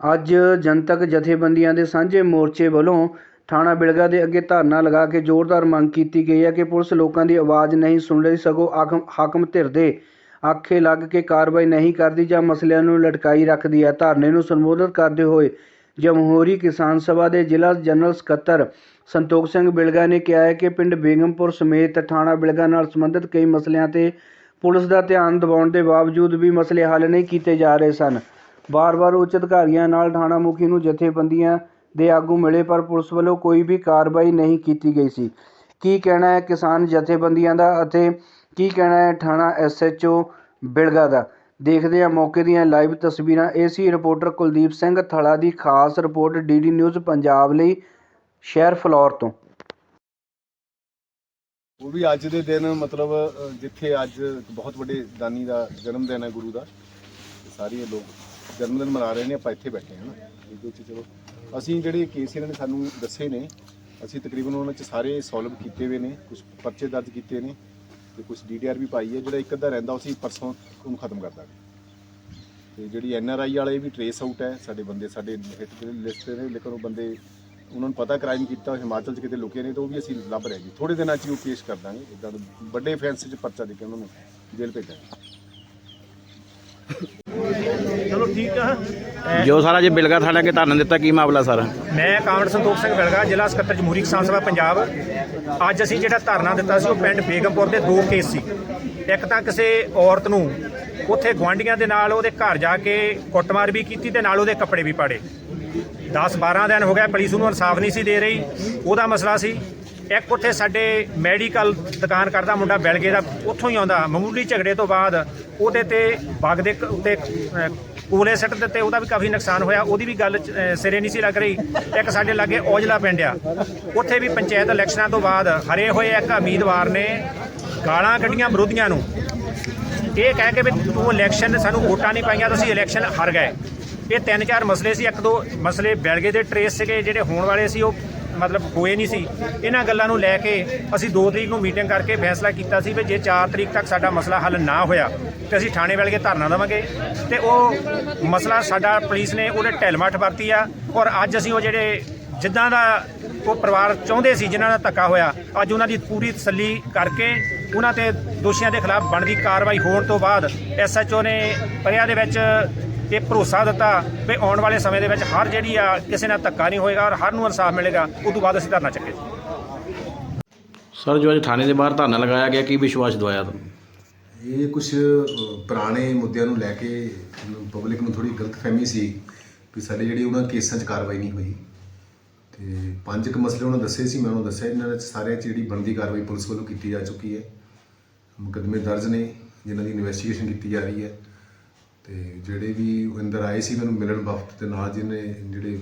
ਅੱਜ ਜਨਤਕ ਜਥੇਬੰਦੀਆਂ ਦੇ ਸਾਂਝੇ ਮੋਰਚੇ ਵੱਲੋਂ ਥਾਣਾ ਬਿਲਗਾ ਦੇ ਅੱਗੇ ਧਰਨਾ ਲਗਾ ਕੇ ਜ਼ੋਰਦਾਰ ਮੰਗ ਕੀਤੀ ਗਈ ਹੈ ਕਿ ਪੁਲਿਸ ਲੋਕਾਂ ਦੀ ਆਵਾਜ਼ ਨਹੀਂ ਸੁਣ ਰਹੀ, ਸਗੋਂ ਹਾਕਮ ਹਾਕਮ ਧਿਰ ਦੇ ਆਖੇ ਲੱਗ ਕੇ ਕਾਰਵਾਈ ਨਹੀਂ ਕਰਦੀ ਜਾਂ ਮਸਲਿਆਂ ਨੂੰ ਲਟਕਾਈ ਰੱਖਦੀ ਹੈ। ਧਰਨੇ ਨੂੰ ਸੰਬੋਧਿਤ ਕਰਦੇ ਹੋਏ ਜਮਹੂਰੀ ਕਿਸਾਨ ਸਭਾ ਦੇ ਜ਼ਿਲ੍ਹਾ ਜਨਰਲ ਸਕੱਤਰ ਸੰਤੋਖ ਸਿੰਘ ਬਿਲਗਾ ਨੇ ਕਿਹਾ ਹੈ ਕਿ ਪਿੰਡ ਬੇਗਮਪੁਰ ਸਮੇਤ ਥਾਣਾ ਬਿਲਗਾ ਨਾਲ ਸੰਬੰਧਿਤ ਕਈ ਮਸਲਿਆਂ ਤੇ ਪੁਲਿਸ ਦਾ ਧਿਆਨ ਦਿਵਾਉਣ ਦੇ ਬਾਵਜੂਦ ਵੀ ਮਸਲੇ ਹੱਲ ਨਹੀਂ ਕੀਤੇ ਜਾ ਰਹੇ ਸਨ। ਵਾਰ-ਵਾਰ ਉੱਚ ਅਧਿਕਾਰੀਆਂ ਨਾਲ ਥਾਣਾ ਮੁਖੀ ਨੂੰ ਜਥੇਬੰਦੀਆਂ ਦੇ ਆਗੂ ਮਿਲੇ, ਪਰ ਪੁਲਿਸ ਵੱਲੋਂ ਕੋਈ ਵੀ ਕਾਰਵਾਈ ਨਹੀਂ ਕੀਤੀ ਗਈ ਸੀ। ਕੀ ਕਹਿਣਾ ਹੈ ਕਿਸਾਨ ਜਥੇਬੰਦੀਆਂ ਦਾ ਅਤੇ ਕੀ ਕਹਿਣਾ ਹੈ ਥਾਣਾ ਐਸਐਚਓ ਬਿਲਗਾ ਦਾ? ਦੇਖਦੇ ਹਾਂ ਮੌਕੇ ਦੀਆਂ ਲਾਈਵ ਤਸਵੀਰਾਂ। ਏਸੀ ਰਿਪੋਰਟਰ ਕੁਲਦੀਪ ਸਿੰਘ ਥਲਾ ਦੀ ਖਾਸ ਰਿਪੋਰਟ ਡੀਡੀ ਨਿਊਜ਼ ਪੰਜਾਬ ਲਈ ਸ਼ਹਿਰ ਫਲੌਰ ਤੋਂ। ਉਹ ਵੀ ਅੱਜ ਦੇ ਦਿਨ ਮਤਲਬ, ਜਿੱਥੇ ਅੱਜ ਬਹੁਤ ਵੱਡੇ ਦਾਨੀ ਦਾ ਜਨਮ ਦਿਨ ਹੈ ਗੁਰੂ ਦਾ, ਤੇ ਲੋਕ ਜਨਮ ਦਿਨ ਮਨਾ ਰਹੇ ਨੇ, ਆਪਾਂ ਇੱਥੇ ਬੈਠੇ ਹਾਂ ਨਾ। ਇਹਦੇ ਵਿੱਚ ਚਲੋ, ਅਸੀਂ ਜਿਹੜੇ ਕੇਸ ਇਹਨਾਂ ਨੇ ਸਾਨੂੰ ਦੱਸੇ ਨੇ, ਅਸੀਂ ਤਕਰੀਬਨ ਉਹਨਾਂ 'ਚ ਸਾਰੇ ਸੋਲਵ ਕੀਤੇ ਹੋਏ ਨੇ ਕੁਝ ਪਰਚੇ ਦਰਜ ਕੀਤੇ ਨੇ ਤੇ ਕੁਝ ਡੀਡੀਆਰ ਵੀ ਪਾਈ ਹੈ, ਜਿਹੜਾ ਇੱਕ ਅੱਧਾ ਰਹਿੰਦਾ, ਉਹ ਅਸੀਂ ਪਰਸੋਂ ਉਹਨੂੰ ਖਤਮ ਕਰ ਦਾਂਗੇ। ਤੇ ਜਿਹੜੀ ਐਨਆਰਆਈ ਵਾਲੇ ਵੀ ਟਰੇਸ ਆਊਟ ਹੈ, ਸਾਡੇ ਬੰਦੇ, ਸਾਡੇ ਹਿੱਟ ਲਿਸਟ ਤੇ ਨੇ, ਲੇਕਿਨ ਉਹ ਬੰਦੇ, ਉਹਨਾਂ ਨੂੰ ਪਤਾ ਕ੍ਰਾਈਮ ਕੀਤਾ ਹਿਮਾਚਲ 'ਚ ਕਿਤੇ ਲੁਕੇ ਨੇ, ਤਾਂ ਉਹ ਵੀ ਅਸੀਂ ਲੱਭ ਰਹੇ ਜੀ। ਥੋੜੇ ਦਿਨਾਂ 'ਚ ਹੀ ਉਹ ਪੇਸ਼ ਕਰ ਦਾਂਗੇ ਇਦਾਂ ਵੱਡੇ ਫੈਂਸ 'ਚ ਪਰਚਾ ਦੇ ਕੇ ਉਹਨਾਂ ਨੂੰ ਜੇਲ੍ਹ ਭੇਜਾਂਗੇ। ਠੀਕ ਆ। ਜੋ ਸਾਰਾ ਜੇ ਬਿਲਗਾ ਥਾਣਾ ਕੇ ਧਰਨਾ ਦਿੱਤਾ ਕੀ ਮਾਮਲਾ ਸਾਰਾ? ਮੈਂ ਕਾਮਰੇਡ ਸੰਤੋਖ ਸਿੰਘ ਬਿਲਗਾ ਜ਼ਿਲ੍ਹਾ ਸਕੱਤਰ ਜਮਹੂਰੀ ਕਿਸਾਨ ਸਭਾ ਪੰਜਾਬ। ਅੱਜ ਅਸੀਂ ਜਿਹੜਾ ਧਰਨਾ ਦਿੱਤਾ ਸੀ ਉਹ ਪਿੰਡ ਬੇਗਮਪੁਰ ਦੇ ਦੋ ਕੇਸ ਸੀ। ਇੱਕ ਤਾਂ ਕਿਸੇ ਔਰਤ ਨੂੰ ਉੱਥੇ ਗੁਆਂਢੀਆਂ ਦੇ ਨਾਲ ਉਹਦੇ ਘਰ ਜਾ ਕੇ ਕੁੱਟਮਾਰ ਵੀ ਕੀਤੀ ਤੇ ਨਾਲ ਉਹਦੇ ਕੱਪੜੇ ਵੀ ਪਾੜੇ। 10 12 ਦਿਨ ਹੋ ਗਏ ਪੁਲਿਸ ਨੂੰ ਇਨਸਾਫ ਨਹੀਂ ਸੀ ਦੇ ਰਹੀ। ਉਹਦਾ ਮਸਲਾ ਸੀ ਇੱਕ ਉੱਥੇ ਸਾਡੇ ਮੈਡੀਕਲ ਦੁਕਾਨ ਕਰਦਾ ਮੁੰਡਾ ਬੈਲਗੇ ਦਾ ਉੱਥੋਂ ਹੀ ਆਉਂਦਾ। ਮਾਮੂਲੀ ਝਗੜੇ ਤੋਂ ਬਾਅਦ ਉਹਦੇ ਤੇ ਬਾਗ ਦੇ ਕ- ਉੱਤੇ ਅਹ, ਕੂਲੇ ਸੱਟ ਦਿੱਤੇ, ਉਹਦਾ ਵੀ ਕਾਫੀ ਨੁਕਸਾਨ ਹੋਇਆ, ਉਹਦੀ ਵੀ ਗੱਲ ਸਿਰੇ ਨਹੀਂ ਸੀ ਲੱਗ ਰਹੀ। ਇੱਕ ਸਾਡੇ ਲਾਗੇ ਔਜਲਾ ਪਿੰਡ ਆ। ਉੱਥੇ ਵੀ ਪੰਚਾਇਤ ਇਲੈਕਸ਼ਨਾਂ ਤੋਂ ਬਾਅਦ ਹਰੇ ਹੋਏ ਇੱਕ ਉਮੀਦਵਾਰ ਨੇ ਗਾਲਾਂ ਕੱਢੀਆਂ ਵਿਰੋਧੀਆਂ ਨੂੰ। ਇਹ ਕਹਿ ਕੇ ਵੀ ਤੂੰ ਇਲੈਕਸ਼ਨ ਸਾਨੂੰ ਵੋਟਾਂ ਨਹੀਂ ਪਾਈਆਂ ਤੁਸੀਂ ਇਲੈਕਸ਼ਨ ਹਾਰ ਗਏ। ਇਹ ਤਿੰਨ ਚਾਰ ਮਸਲੇ ਸੀ, ਇੱਕ ਦੋ ਮਸਲੇ ਬੈਲਗੇ ਦੇ ਟਰੇਸ ਸੀਗੇ, ਜਿਹੜੇ ਹੋਣ ਵਾਲੇ ਸੀ, ਉਹ ਮਤਲਬ ਹੋਏ ਨਹੀਂ ਸੀ। ਇਹਨਾਂ ਗੱਲਾਂ ਨੂੰ ਲੈ ਕੇ ਅਸੀਂ 2 ਤਰੀਕ ਨੂੰ ਮੀਟਿੰਗ ਕਰਕੇ ਫੈਸਲਾ ਕੀਤਾ ਸੀ ਵੀ ਜੇ 4 ਤਰੀਕ ਤੱਕ ਸਾਡਾ ਮਸਲਾ ਹੱਲ ਨਾ ਹੋਇਆ ਤੇ ਅਸੀਂ ਥਾਣੇ ਵਾਲੇ ਧਰਨਾ ਦੇਵਾਂਗੇ। ਤੇ ਉਹ ਮਸਲਾ ਸਾਡਾ ਪੁਲਿਸ ਨੇ ਉਹਦੇ ਢਿਲਮੱਠ ਵਰਤੀ ਆ ਔਰ ਅੱਜ ਅਸੀਂ ਉਹ ਜਿਹੜੇ ਜਿੱਦਾਂ ਦਾ ਉਹ ਪਰਿਵਾਰ ਚਾਹੁੰਦੇ ਸੀ, ਜਿਨ੍ਹਾਂ ਦਾ ਧੱਕਾ ਹੋਇਆ, ਅੱਜ ਉਹਨਾਂ ਦੀ ਪੂਰੀ ਤਸੱਲੀ ਕਰਕੇ ਉਹਨਾਂ ਤੇ ਦੋਸ਼ੀਆਂ ਦੇ ਖਿਲਾਫ ਬਣਦੀ ਕਾਰਵਾਈ ਹੋਣ ਤੋਂ ਬਾਅਦ ਐਸਐਚਓ ਨੇ ਪਰਿਆ ਦੇ ਵਿੱਚ ਇਹ ਭਰੋਸਾ ਦਿੱਤਾ ਵੀ ਆਉਣ ਵਾਲੇ ਸਮੇਂ ਦੇ ਵਿੱਚ ਹਰ ਜਿਹੜੀ ਆ ਕਿਸੇ ਨਾਲ ਧੱਕਾ ਨਹੀਂ ਹੋਏਗਾ ਔਰ ਹਰ ਨੂੰ ਇਨਸਾਫ ਮਿਲੇਗਾ ਉਸ ਤੋਂ ਬਾਅਦ ਅਸੀਂ ਧਰਨਾ ਚੱਕੇ ਸਰ ਜੋ ਅੱਜ ਥਾਣੇ ਦੇ ਬਾਹਰ ਧਰਨਾ ਲਗਾਇਆ ਗਿਆ ਕੀ ਵਿਸ਼ਵਾਸ ਦਵਾਇਆ ਤੁਹਾਨੂੰ? ਇਹ ਕੁਝ ਪੁਰਾਣੇ ਮੁੱਦਿਆਂ ਨੂੰ ਲੈ ਕੇ ਪਬਲਿਕ ਨੂੰ ਥੋੜੀ ਗਲਤਫਹਿਮੀ ਸੀ ਕਿ ਸਾਡੇ ਜਿਹੜੇ ਉਹਨਾਂ ਕੇਸਾਂ 'ਚ ਕਾਰਵਾਈ ਨਹੀਂ ਹੋਈ। ਤੇ ਪੰਜ ਕੁ ਮਸਲੇ ਉਹਨਾਂ ਦੱਸੇ ਸੀ ਮੈਂ ਉਹਨੂੰ ਦੱਸਿਆ ਇਹਨਾਂ ਵਿੱਚ ਸਾਰੇ 'ਚ ਜਿਹੜੀ ਬਣਦੀ ਕਾਰਵਾਈ ਪੁਲਿਸ ਵੱਲੋਂ ਕੀਤੀ ਜਾ ਚੁੱਕੀ ਹੈ। ਮੁਕੱਦਮੇ ਦਰਜ ਨੇ ਜਿਨ੍ਹਾਂ ਦੀ ਇਨਵੈਸਟੀਗੇਸ਼ਨ ਕੀਤੀ ਜਾ ਰਹੀ ਹੈ। ਤੇ ਜਿਹੜੇ ਵੀ ਅੰਦਰ ਆਏ ਸੀ ਮੈਨੂੰ ਮਿਲਣ ਵਕਤ ਤੇ ਨਾਲ ਜਿਹਨੇ ਜਿਹੜੇ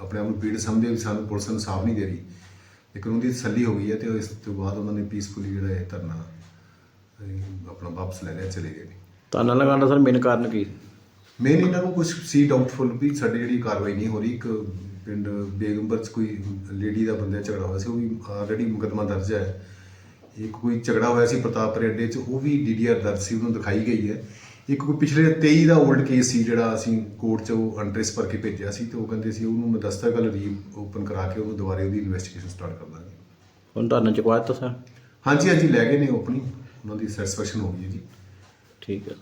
ਆਪਣੇ ਆਪ ਨੂੰ ਪੀੜ ਸਮਝਦੇ ਵੀ ਸਾਨੂੰ ਪੁਲਿਸ ਇਨਸਾਫ ਨਹੀਂ ਦੇ ਰਹੀ ਲੇਕਿਨ ਉਹਦੀ ਤਸੱਲੀ ਹੋ ਗਈ ਹੈ ਤੇ ਇਸ ਤੋਂ ਬਾਅਦ ਉਹਨਾਂ ਨੇ ਪੀਸਫੁਲੀ ਜਿਹੜਾ ਇਹ ਧਰਨਾ ਆਪਣਾ ਵਾਪਸ ਲੈ ਲਿਆ ਚਲੇ ਗਏ ਨੇ। ਧਰਨਾ ਲਗਾਉਣ ਦਾ ਸਰ ਮੇਨ ਕਾਰਨ ਕੀ? ਮੇਨ ਇਹਨਾਂ ਨੂੰ ਕੁਝ ਸੀ ਡਾਊਟਫੁਲ ਵੀ ਸਾਡੀ ਜਿਹੜੀ ਕਾਰਵਾਈ ਨਹੀਂ ਹੋ ਰਹੀ ਇੱਕ ਪਿੰਡ ਬੇਗਮਪੁਰ ਚ ਕੋਈ ਲੇਡੀ ਦਾ ਬੰਦੇ ਝਗੜਾ ਹੋਇਆ ਸੀ ਉਹ ਵੀ ਆਲਰੇਡੀ ਮੁਕੱਦਮਾ ਦਰਜ ਹੈ। ਇੱਕ ਕੋਈ ਝਗੜਾ ਹੋਇਆ ਸੀ ਪ੍ਰਤਾਪਰੇ ਅੱਡੇ 'ਚ ਉਹ ਵੀ ਡੀਡੀਆਰ ਦਰਜ ਸੀ ਉਹਨੂੰ ਦਿਖਾਈ ਗਈ ਹੈ। ਇੱਕ ਕੋਈ ਪਿਛਲੇ 23 ਦਾ 올ਡ ਕੇਸ ਸੀ ਜਿਹੜਾ ਅਸੀਂ ਕੋਰਟ 'ਚ ਉਹ ਅੰਟਰੇਸ ਭਰ ਕੇ ਭੇਜਿਆ ਸੀ ਤੇ ਉਹ ਕਹਿੰਦੇ ਸੀ ਉਹਨੂੰ ਮੈਂ ਦਸਤਾ ਕੱਲ ਰੀ ਓਪਨ ਕਰਾ ਕੇ ਉਹਨੂੰ ਦੁਬਾਰੇ ਉਹਦੀ ਇਨਵੈਸਟੀਗੇਸ਼ਨ ਸਟਾਰਟ ਕਰ ਦਾਂਗੇ। ਹੁਣ ਧਰਨਾ ਚੁਕਵਾਇਆ ਤਾਂ ਸਰ? ਹਾਂਜੀ ਹਾਂਜੀ ਲੈ ਗਏ ਨੇ ਆਪਣੀ। ਉਹਨਾਂ ਦੀ ਸੈਟੀਸਫੈਕਸ਼ਨ ਹੋ ਗਈ ਜੀ। ਠੀਕ ਹੈ।